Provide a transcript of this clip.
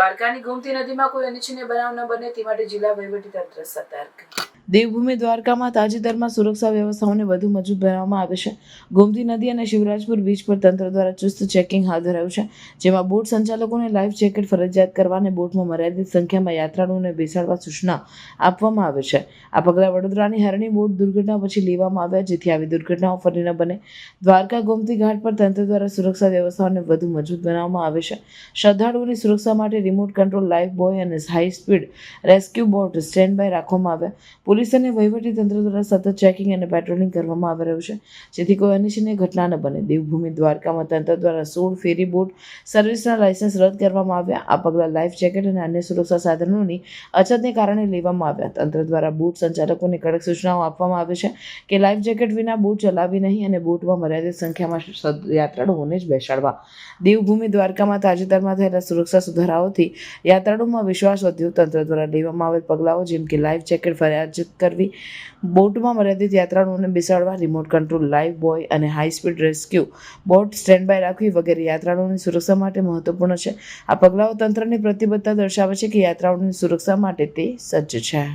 દ્વારકાની ગોમતી નદીમાં કોઈ અનિચ્છનીય બનાવ ન બને તે માટે જિલ્લા વહીવટીતંત્ર સતર્ક. દેવભૂમિ દ્વારકામાં તાજેતરમાં સુરક્ષા વ્યવસ્થાઓને વધુ મજબૂત બનાવવામાં આવી છે. ગોમતી નદી અને શિવરાજપુર બીચ પર તંત્ર દ્વારા ચુસ્ત ચેકિંગ હાથ ધરાયું છે, જેમાં બોટ સંચાલકોને લાઈફ જેકેટ ફરજિયાત કરવા અને બોટમાં મર્યાદિત સંખ્યામાં યાત્રાળુઓને બેસાડવા સૂચના આપવામાં આવે છે. આ પગલાં વડોદરાની હરણી બોટ દુર્ઘટના પછી લેવામાં આવ્યા, જેથી આવી દુર્ઘટનાઓ ફરી ન બને. દ્વારકા ગોમતી ઘાટ પર તંત્ર દ્વારા સુરક્ષા વ્યવસ્થાઓને વધુ મજબૂત બનાવવામાં આવે છે. શ્રદ્ધાળુઓની સુરક્ષા માટે રિમોટ કંટ્રોલ લાઈફ બોય અને high speed rescue boat stand by રાખવામાં આવ્યા. પોલીસ અને તંત્ર દ્વારા સતત ચેકિંગ અને પેટ્રોલિંગ કરવામાં આવી રહ્યું છે. જેથી કોઈ અનિચ્છનીય ઘટના ન બને. દેવભૂમિ દ્વારકામાં તંત્ર દ્વારા સોળ ફેરી બોટ સર્વિસના લાયસન્સ રદ કરવામાં આવ્યા. આ પગલાં લાઈફ જેકેટ અને અન્ય સુરક્ષા સાધનોની અછતને કારણે લેવામાં આવ્યા. તંત્ર દ્વારા બોટ સંચાલકોને કડક સૂચનાઓ આપવામાં આવે છે કે લાઈફ જેકેટ વિના બોટ ચલાવી નહીં અને બોટમાં મર્યાદિત સંખ્યામાં યાત્રાળુઓને જ બેસાડવા. દેવભૂમિ દ્વારકામાં તાજેતરમાં થયેલા સુરક્ષા સુધારાઓથી યાત્રાળુઓમાં વિશ્વાસ વધ્યો. તંત્ર દ્વારા લેવામાં આવેલ પગલાઓ જેમ કે લાઈફ જેકેટ ફરજિયાત કરવી, બોટમાં મર્યાદિત યાત્રાળુઓને બેસાડવા રિમોટ કંટ્રોલ લાઈવ બોય અને high speed rescue boat stand by રાખવી વગેરે યાત્રાળુઓની સુરક્ષા માટે મહત્વપૂર્ણ છે. આ પગલાઓ તંત્રની પ્રતિબદ્ધતા દર્શાવે છે કે યાત્રાળુઓની સુરક્ષા માટે તે સજ્જ છે.